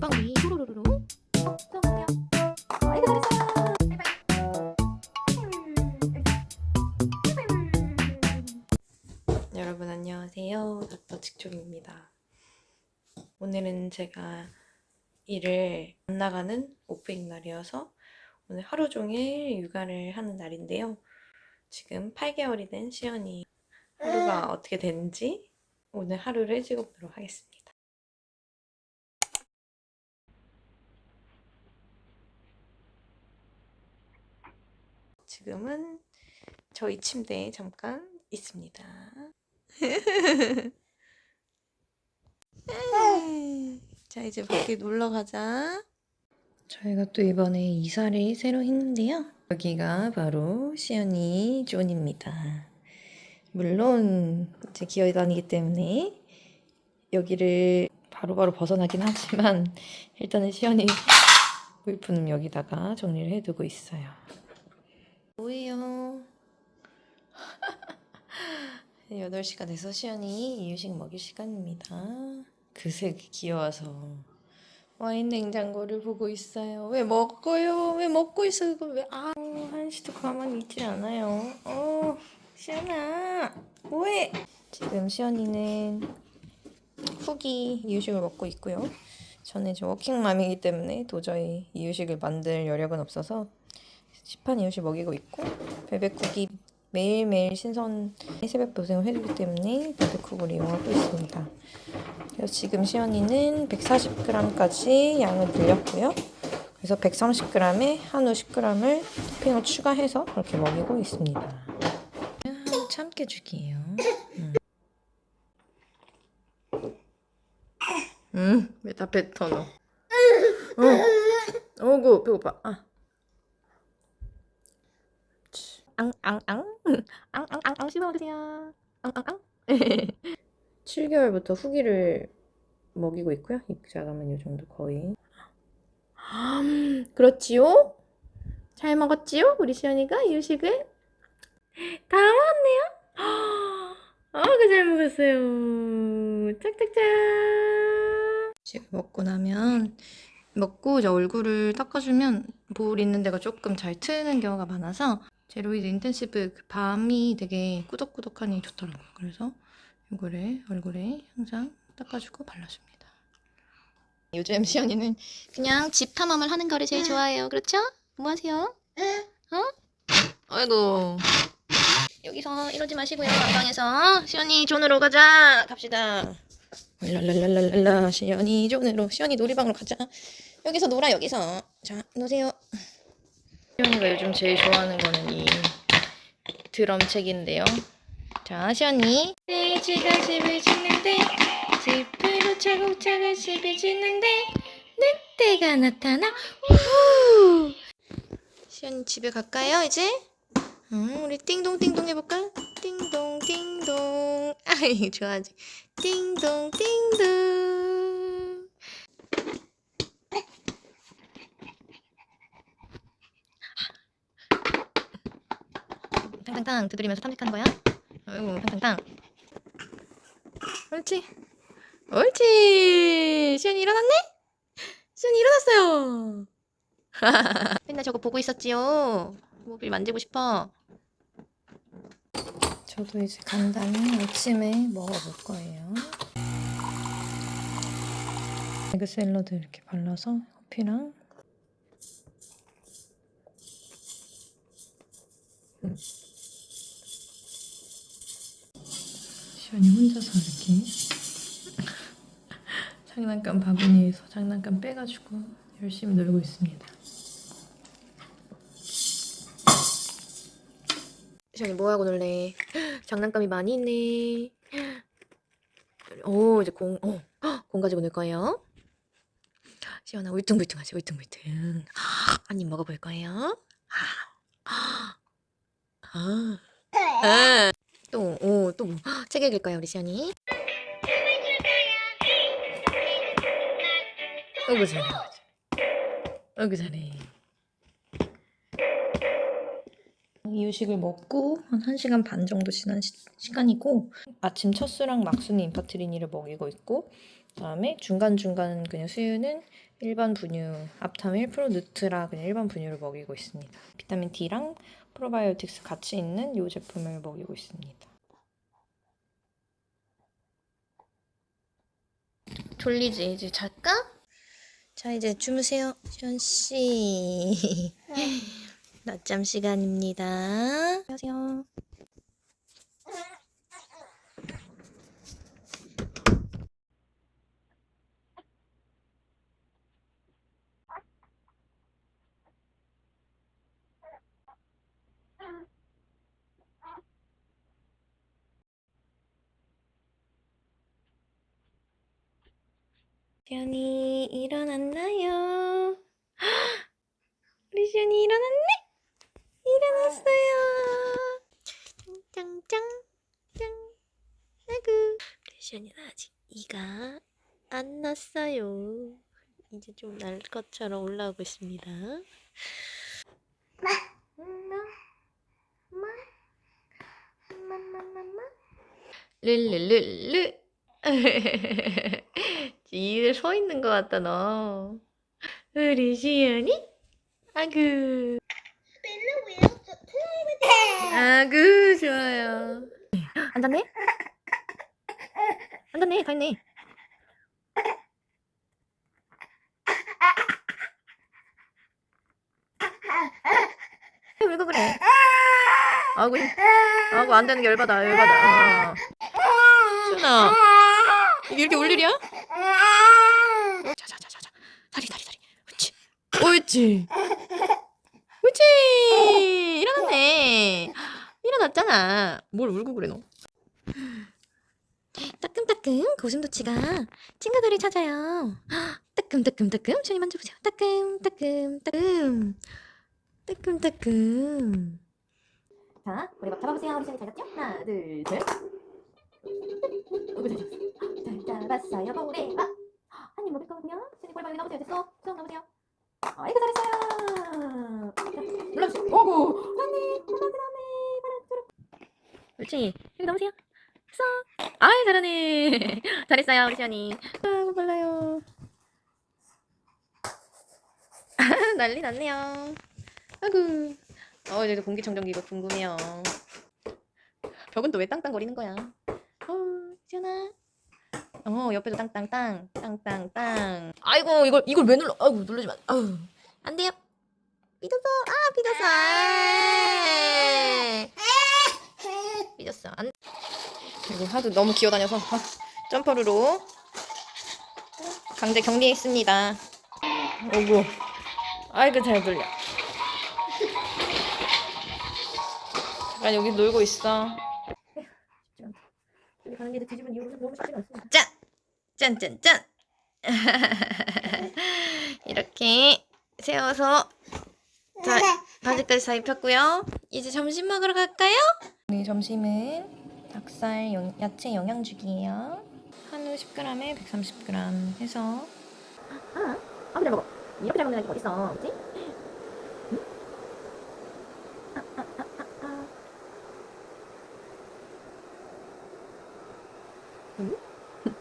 물방 위 또로로로로 들어갈게요. 아이고 잘했어요. 여러분 안녕하세요. 닥터 직종입니다. 오늘은 제가 일을 안 나가는 오프닝 날이어서 오늘 하루 종일 육아를 하는 날인데요. 지금 8개월이 된 시연이 하루가 어떻게 되는지 오늘 하루를 찍어보도록 하겠습니다. 지금은 저희 침대에 잠깐 있습니다. 자, 이제 밖에 놀러 가자. 저희가 또 이번에 이사를 새로 했는데요. 여기가 바로 시연이 존입니다. 물론 이제 기어이 다니기 때문에 여기를 바로바로 벗어나긴 하지만 일단은 시연이 물품 여기다가 정리를 해두고 있어요. 뭐예요? 8시가 돼서 시연이 이유식 먹일 시간입니다. 그새 귀여워서 와인 냉장고를 보고 있어요. 왜 먹어요? 왜 먹고 있어? 이거 왜? 아, 한시도 가만히 있질 않아요. 어, 시연아, 뭐해? 지금 시연이는 후기 이유식을 먹고 있고요. 저는 이제 워킹맘이기 때문에 도저히 이유식을 만들 여력은 없어서 시판 이유식 먹이고 있고 베베쿡이 매일매일 신선 새벽 도생을 해주기 때문에 베베쿡을 이용하고 있습니다. 그래서 지금 시연이는 140g까지 양을 늘렸고요. 그래서 130g에 한우 10g을 토핑을 추가해서 그렇게 먹이고 있습니다. 참깨 주기예요. 음. 음, 왜다 뱉어 너? 어, 어구 배고파. 아. 앙앙 앙 앙앙앙 씹어 먹으세요. 앙앙앙. 7개월부터 후기를 먹이고 있고요. 이 정도 거의. 그렇지요? 잘 먹었지요? 우리 시연이가 이유식을 다 먹었네요. 아그 잘 먹었어요. 짝짝짝. 지금 먹고 나면 먹고 이제 얼굴을 닦아주면 볼 있는 데가 조금 잘 트는 경우가 많아서 제로이드 인텐시브 그 밤이 되게 꾸덕꾸덕하니 좋더라고요. 그래서 이거를 얼굴에 항상 닦아주고 발라줍니다. 요즘 시연이는 그냥 집 탐험을 하는 거를 제일 좋아해요. 그렇죠? 뭐 하세요? 어? 아이고 여기서 이러지 마시고요. 안방에서 시연이 존으로 가자. 갑시다. 랄랄랄랄랄라 시연이 존으로 시연이 놀이방으로 가자. 여기서 놀아 여기서 자 노세요. 시연이가 요즘 제일 좋아하는 거는 이 드럼 책인데요. 자 시연이 돼지가 집을 짓는데 집으로 차곡차곡 집을 짓는데 늑대가 나타나 후 시연이 집에 갈까요 이제? 응 우리 띵동띵동 해볼까? 띵동띵동 아이 좋아하지 띵동띵동 탕탕탕 두드리면서 탐색하는 거야. 아이고 탕탕탕. 옳지 옳지 시연이 일어났네? 시연이 일어났어요 맨날 저거 보고 있었지요. 모빌 만지고 싶어. 저도 이제 간단히 아침에 먹어볼 거예요 에그 샐러드 이렇게 발라서 커피랑 시연이 혼자서 이렇게 장난감 바구니에서 장난감 빼가지고 열심히 놀고 있습니다. 시연이 뭐 하고 놀래? 장난감이 많이 있네. 오 이제 공, 어, 공 가지고 놀 거예요. 시연아 울퉁불퉁 하지 울퉁불퉁. 한 입 먹어볼 거예요. 아, 아, 아. 또, 오, 또 뭐? 책 읽을 거야 우리 시연이. 어구 잘해. 어구 잘해. 이유식을 먹고 한 1시간 반 정도 지난 시, 시간이고 아침 첫 수랑 막순이 인파트리니를 먹이고 있고 그다음에 중간중간 그냥 수유는 일반 분유, 앞타밀, 프로누트라 그냥 일반 분유를 먹이고 있습니다. 비타민 D랑 프로바이오틱스 같이 있는 이 제품을 먹이고 있습니다. 졸리지 이제 잘까? 자 이제 주무세요, 시원 씨. 낮잠 시간입니다. 안녕하세요. 시연이 일어났나요? 우리 시연이 일어났네? 일어났어요. 짱짱짱 짱. 아이고 우리 시연이는 아직 이가 안 났어요. 이제 좀 날 것처럼 올라오고 있습니다. 르르르르 뒤에 서 있는 것 같다 너. 우리 시연이? 아구. 아구 좋아요. 앉았네? 앉았네 가 있네. 왜 그래? 아구 아구 안 되는 게 열받아 열받아. 어. 시연아 이게 이렇게 울 일이야? 자자자자자 다리 다리 다리 옳지 옳지 옳지 일어났네. 일어났잖아. 뭘 울고 그래 너? 따끔따끔 고슴도치가 친구들을 찾아요. 따끔따끔따끔 저희 만져보세요. 따끔따끔따끔. 따끔따끔. 자 우리 막 잡아보세요. 우리 잘 잡죠? 하나 둘 셋. 어구 잘 잡았어. 잘 잡았어요. 거울에 아 한입 먹을 거거든요. 꼴 빨리 나오세요. 됐어. 수영 나오세요. 아이고 잘했어요. 자, 눌러주세요. 오구. 나네 나네. 바람처럼. 옳지. 여기 나오세요. 됐어. 아이 잘하네. 잘했어요 우리 시연이. 아이고 몰라요. 난리 났네요. 아이고. 어 이제 공기청정기 이거 궁금해요. 벽은 또 왜 땅땅거리는 거야? 어 시연아. 어 옆에도 땅땅땅 땅땅땅. 아이고 이걸 이걸 왜 눌러? 아이고 누르지 마. 아유 안 돼요. 삐졌어 아 삐졌어 아. 삐졌어. 안 그리고 하도 너무 기어다녀서 아, 점퍼루로 강제 격리했습니다. 오구. 아이고 잘 돌려. 잠깐 여기 놀고 있어. 여기 가는 길에 뒤집은 이유는 너무 쉽지가 않습니다. 짠! 짠짠짠! 이렇게 세워서 자, 바지까지 다 입혔고요. 이제 점심 먹으러 갈까요? 오늘 점심은 닭살 영- 야채 영양죽이에요. 한우 10g에 130g 해서 아, 아무 잘 먹어. 이렇게 잘 먹는 애가 어딨어, 그치?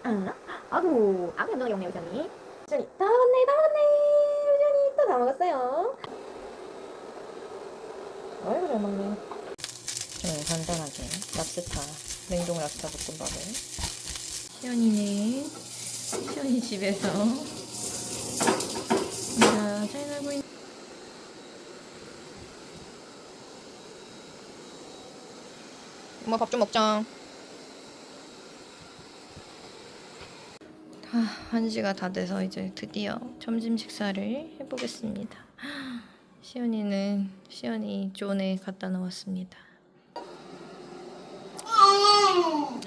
아, 아 구, 아구 얌전하게 먹네요, 우션이. 우션이, 다 먹었네, 다 먹었네. 우션이 또 다 먹었어요. 아이고, 잘 먹네. 저는 간단하게 랍스타, 냉동 랍스타 볶음밥을. 시연이는 시연이 집에서 혼자 잘 살고 있는 엄마 밥 좀 먹자. 아, 1시가 다 돼서 이제 드디어 점심 식사를 해보겠습니다. 시연이는 시연이 존에 갖다 놓았습니다.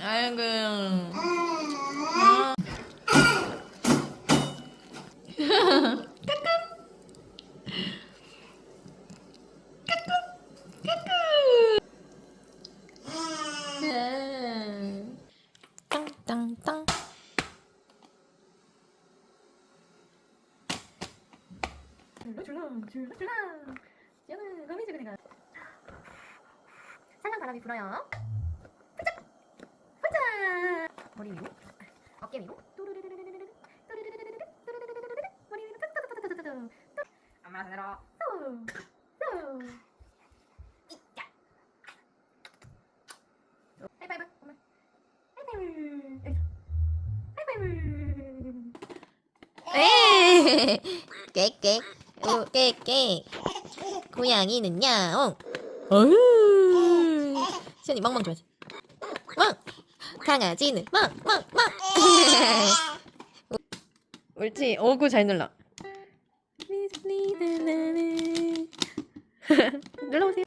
아이고. 아. 땅땅땅. 줄렁줄렁 줄렁줄렁 얘는 거미지 그니까 살랑 바람이 불어요 푸짝 푸짝 머리 위로 어깨 위로 또르르르르르르 또르르르르르 또르르르르르 머리 위로 푸짝 손으로 수, 수. 이자. 하이파이브. 엄마. 하이파이브. 여기서. 하이파이브. 에이. 깨깨. 오, 깨깨. 고양이는요. 어휴. 시연이 멍멍 줘야지. 멍. 강아지는 멍, 멍, 멍. 옳지. 오구 잘 눌러. 눌러보세요.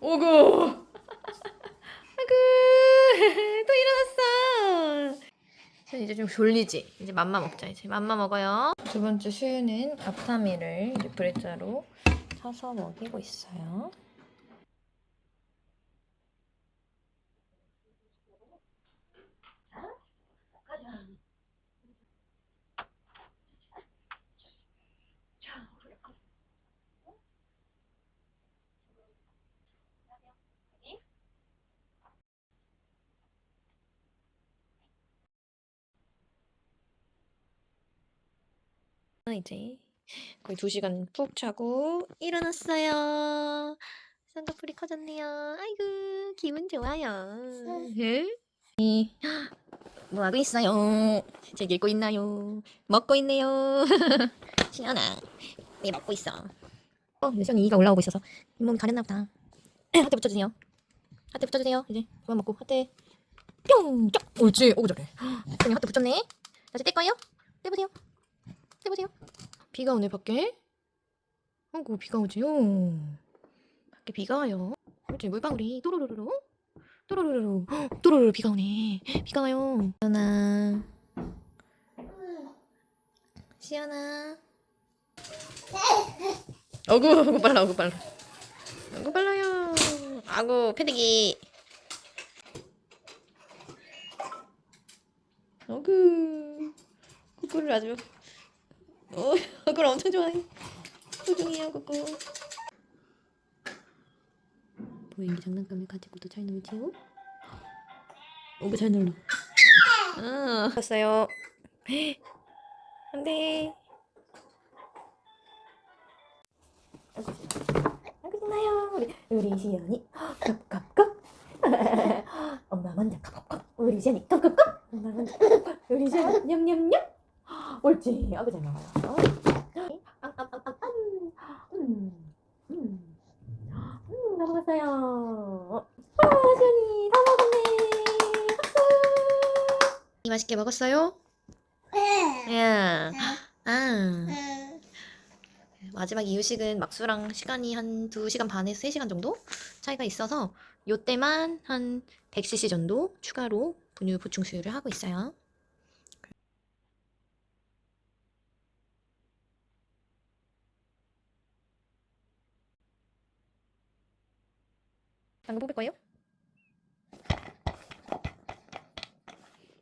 오구. 또 일어났어. 전 이제 좀 졸리지. 이제 맘마 먹자. 이제 맘마 먹어요. 두 번째 수유는 아타미를 이제 브레자로 사서 먹이고 있어요. 이제 거의 두 시간 푹 자고 일어났어요. 쌍꺼풀이 커졌네요. 아이고 기분 좋아요. 예? 이, 뭐 하고 있어요? 책 읽고 있나요? 먹고 있네요. 시연아, 왜 먹고 있어? 어, 시연이 이가 올라오고 있어서 잇몸이 가렸나 보다. 하트 붙여주세요. 하트 붙여주세요. 이제 그만 먹고 하트 뿅! 쫙! 옳지. 오 잘해. 시연이 하트 붙였네. 다시 뗄 거예요? 떼보세요. 해보세요. 비가 오네 밖에. 아이고 비가 오지요. 밖에 비가 와요. 그렇지 물방울이 또로로로로 헉, 또로로로 비가 오네. 비가 와요. 시연아. 시연아. 어구 어구 빨라 어구 빨라. 어구 빨라요. 아구 패대기. 어구 꾸꾸를 아주 어, 그걸 엄청 좋아해. 소중해요, 그거. 보행기 장난감을 가지고 또잘 놀지요? 오구 잘 놀러. 아, 봤어요. 안 돼. 신나요. 우리, 우리 시연이. 컵컵컵. 엄마 먼저 컵컵컵. 우리 시연이 컵컵컵. 엄마 먼저 컵컵컵. 우리 시연이 냠냠냠. 옳지. 아구 잘 먹어요. 앙앙앙앙. 음. 음. 음, 다 먹었어요. 아, 시연이 다 먹었네. 박수. 맛있게 먹었어요? 야. 아. 마지막 이유식은 막수랑 시간이 한 2시간 반에서 3시간 정도 차이가 있어서 요때만 한 100cc 정도 추가로 분유 보충 수유를 하고 있어요. 당근 뽑을 거예요?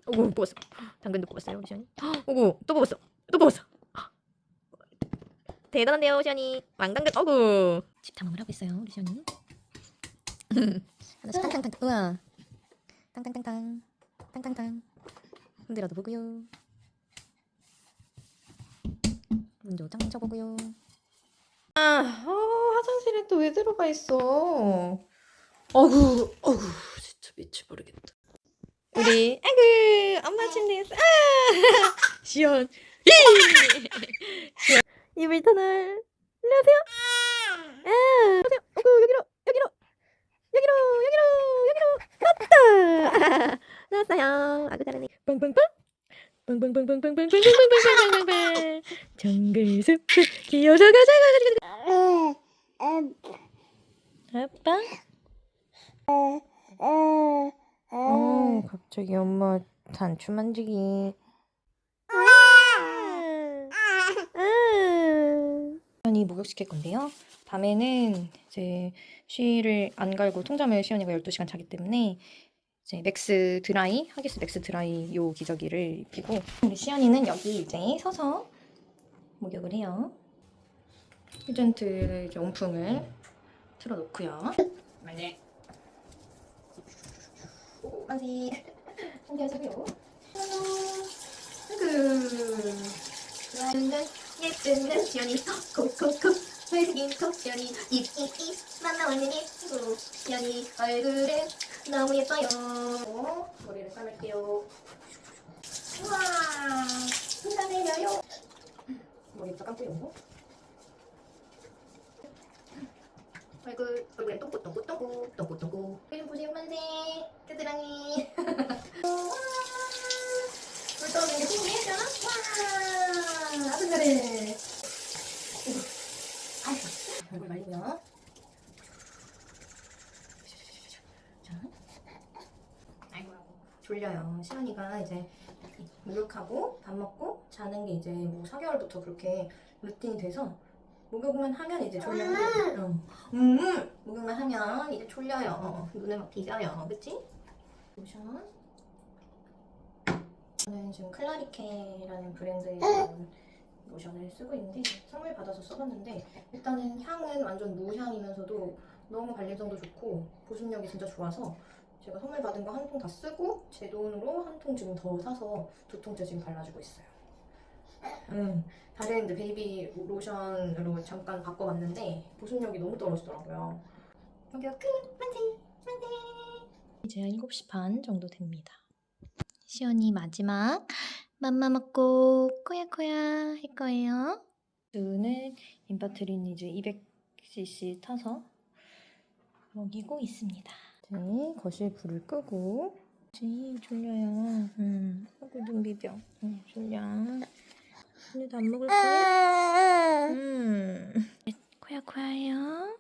오구 뽑았어. 당근도 뽑았어요, 시연이. 오구 또 뽑았어. 또 뽑았어. 대단한데요, 시연이. 왕당근. 어구. 집 탐험을 하고 있어요, 우리 시연이. 하나씩 탕탕탕. 우와. 탕탕탕탕. 탕탕탕. 흔들어도 보고요. 문도 짱 쳐보고요. 아, 어, 화장실에 또 왜 들어가 있어? 어구, 어구, 진짜 미쳐버리겠다. 우리, 아구, 엄마 침대에서, 아! 히! 시연, 이불 터널, 단추 만지기. 시연이 목욕시킬 건데요. 밤에는 이제 쉬를 안 갈고 통잠을 시연이가 12시간 자기 때문에 이제 맥스 드라이 하기스 맥스 드라이 요 기저귀를 입히고 우리 시연이는 여기 이제 서서 목욕을 해요. 휴전트 온풍을 틀어놓고요. 만세 만세 만세 하고요 아이고 그런데 예쁜 내 시연이 콕콕콕 회색인 콕 시연이 입입입 만나왔는 이 친구 시연이 얼굴은 너무 예뻐요 머리를 감을게요 우와 혼자 내려요 머리부터 감고요 얼굴 얼굴에 똥꼬 똥꼬 똥꼬 똥꼬 똥꼬 표정 보세요 만세 끄드랑이 와 불 떨어지는 게 신기했잖아 와 아주 잘해 아이고 얼굴 말리고요 자 아이고 아이고 졸려요 시연이가 이제 목욕하고 밥 먹고 자는 게 이제 뭐 4개월부터 그렇게 루틴이 돼서 목욕만 하면 이제 졸려요. 응. 음, 목욕만 하면 이제 졸려요. 눈에 막 비벼요. 그치? 로션. 저는 지금 클라리케라는 브랜드의 로션을 쓰고 있는데 선물 받아서 써봤는데 일단은 향은 완전 무향이면서도 너무 발림성도 좋고 보습력이 진짜 좋아서 제가 선물 받은 거 한 통 다 쓰고 제 돈으로 한 통 지금 더 사서 두 통째 지금 발라주고 있어요. 음, 다른 이제 베이비 로션으로 잠깐 바꿔봤는데 보습력이 너무 떨어지더라고요. 목욕 끝! 만세! 만세! 이제 7시 반 정도 됩니다. 시연이 마지막 맘마 먹고 코야코야 할 거예요. 오늘 인파트리니즈 200cc 타서 먹이고 있습니다. 네, 거실 불을 끄고 지 졸려요. 음, 얼굴 좀 비벼. 음, 졸려. 오늘도 안 먹을 거야? 음. 코야코야요.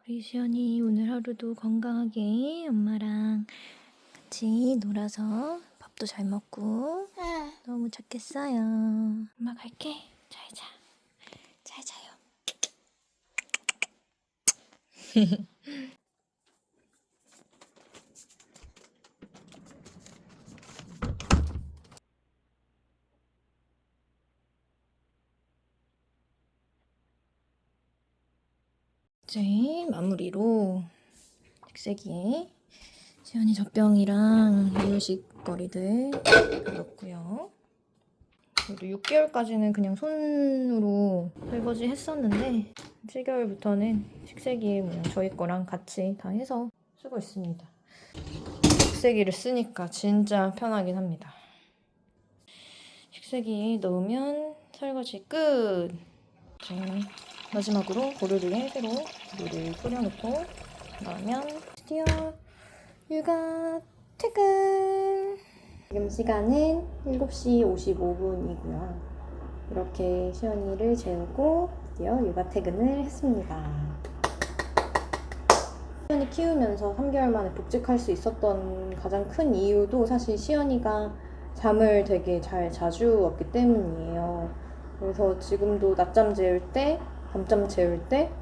우리 시연이 오늘 하루도 건강하게 엄마랑 같이 놀아서 밥도 잘 먹고 너무 좋겠어요. 엄마 갈게. 잘 자. 잘 자요. 이제 마무리로 색색이에 시연이 젖병이랑 이유식 거리들 넣었고요. 그래도 6개월까지는 그냥 손으로 설거지 했었는데 7개월부터는 식세기에 그냥 저희 거랑 같이 다 해서 쓰고 있습니다. 식세기를 쓰니까 진짜 편하긴 합니다. 식세기에 넣으면 설거지 끝! 이제 마지막으로 고르르에 새로 물을 끓여놓고 나면 드디어 육아 퇴근! 지금 시간은 7시 55분이고요. 이렇게 시연이를 재우고 드디어 육아 퇴근을 했습니다. 시연이 키우면서 3개월 만에 복직할 수 있었던 가장 큰 이유도 사실 시연이가 잠을 되게 잘 자주 왔기 때문이에요. 그래서 지금도 낮잠 재울 때, 밤잠 재울 때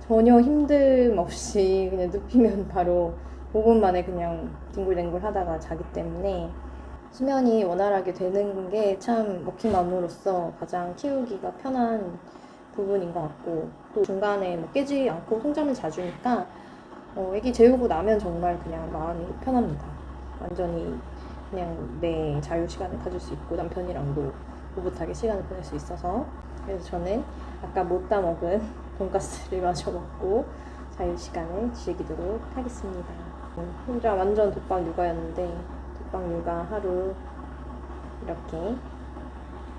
전혀 힘듦 없이 그냥 눕히면 바로 5분 만에 그냥 뒹굴뒹굴 하다가 자기 때문에 수면이 원활하게 되는 게 참 먹힌 맘으로써 가장 키우기가 편한 부분인 것 같고 또 중간에 뭐 깨지 않고 송잠을 자주니까 어, 애기 재우고 나면 정말 그냥 마음이 편합니다. 완전히 그냥 내 자유 시간을 가질 수 있고 남편이랑도 오붓하게 시간을 보낼 수 있어서 그래서 저는 아까 못 다 먹은 돈가스를 마저 먹고 자유 시간을 즐기도록 하겠습니다. 음, 혼자 완전 독박 육아였는데 독박 육아 하루 이렇게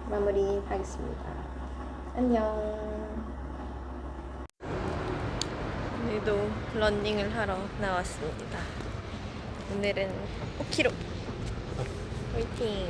마무리 하겠습니다. 안녕. 오늘도 런닝을 하러 나왔습니다. 오늘은 5km. 화이팅!